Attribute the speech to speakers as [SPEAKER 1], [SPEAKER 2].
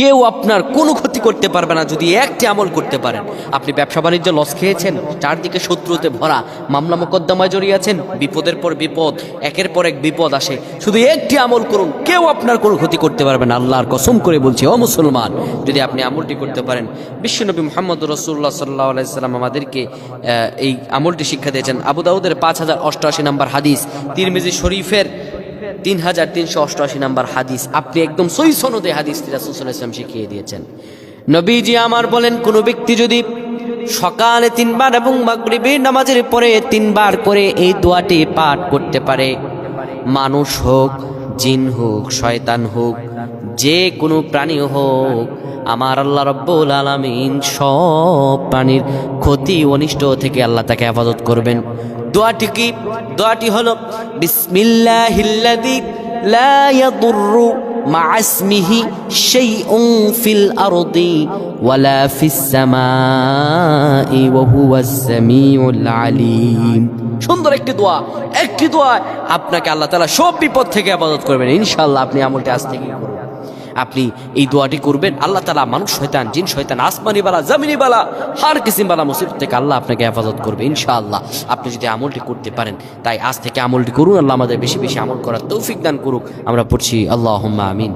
[SPEAKER 1] কেউ আপনার কোনো ক্ষতি করতে পারবে না যদি একটি আমল করতে পারেন। আপনি ব্যবসা বাণিজ্য লস খেয়েছেন, চারদিকে শত্রুতে ভরা, মামলা মোকদ্দমায় জড়িয়ে আছেন, বিপদের পর বিপদ, একের পর এক বিপদ আসে। শুধু একটি আমল করুন, কেউ আপনার কোনো ক্ষতি করতে পারবে না। আল্লাহর কসম করে বলছি, ও মুসলমান, যদি আপনি আমলটি করতে পারেন, বিশ্বনবী মোহাম্মদ রসুল্লাহ সাল্লাহ আলাইসাল্লাম আমাদেরকে এই আমলটি শিক্ষা দিয়েছেন। আবু দাউদের পাঁচ হাজার অষ্টআশি নম্বর হাদিস, তিরমিজি শরীফের তিন হাজার তিনশো অষ্টআশি নাম্বার হাদিস। আপনি একদম সই সনদে হাদিস রাসুল ইসলাম শিখিয়ে দিয়েছেন। নবীজি আমার বলেন, কোনো ব্যক্তি যদি সকালে তিনবার এবং মাগরিবের নামাজের পরে তিনবার করে এই দোয়াটি পাঠ করতে পারে, মানুষ হোক, জিন হোক, শয়তান হোক, যে কোনো প্রাণী হোক, আমার আল্লাহ রব্বুল আলমিন সব প্রাণীর ক্ষতি অনিষ্ট থেকে আল্লাহ তাকে হেফাজত করবেন। দোয়াটি কি? দোয়াটি হলো লা সুন্দর একটি দোয়া একটি দোয়া আপনাকে আল্লাহ তাআলা সব বিপদ থেকে হেফাজত করবেন। ইনশাআল্লাহ আপনি আমলটি আজ থেকে করুন আপনি এই দোয়াটি করবেন, আল্লাহ তালা মানুষ, শয়তান, জিন শৈতান আসমানি বালা, জামিনি বালা, হার কিসিম বালা মুসিবত থেকে আল্লাহ আপনাকে হেফাজত করবে, ইনশাআল্লাহ। আপনি যদি আমলটি করতে পারেন, তাই আজ থেকে আমলটি করুন, আল্লাহ আমাদের বেশি বেশি আমল করার তৌফিক দান করুক। আমরা পড়ছি আল্লাহ আমিন।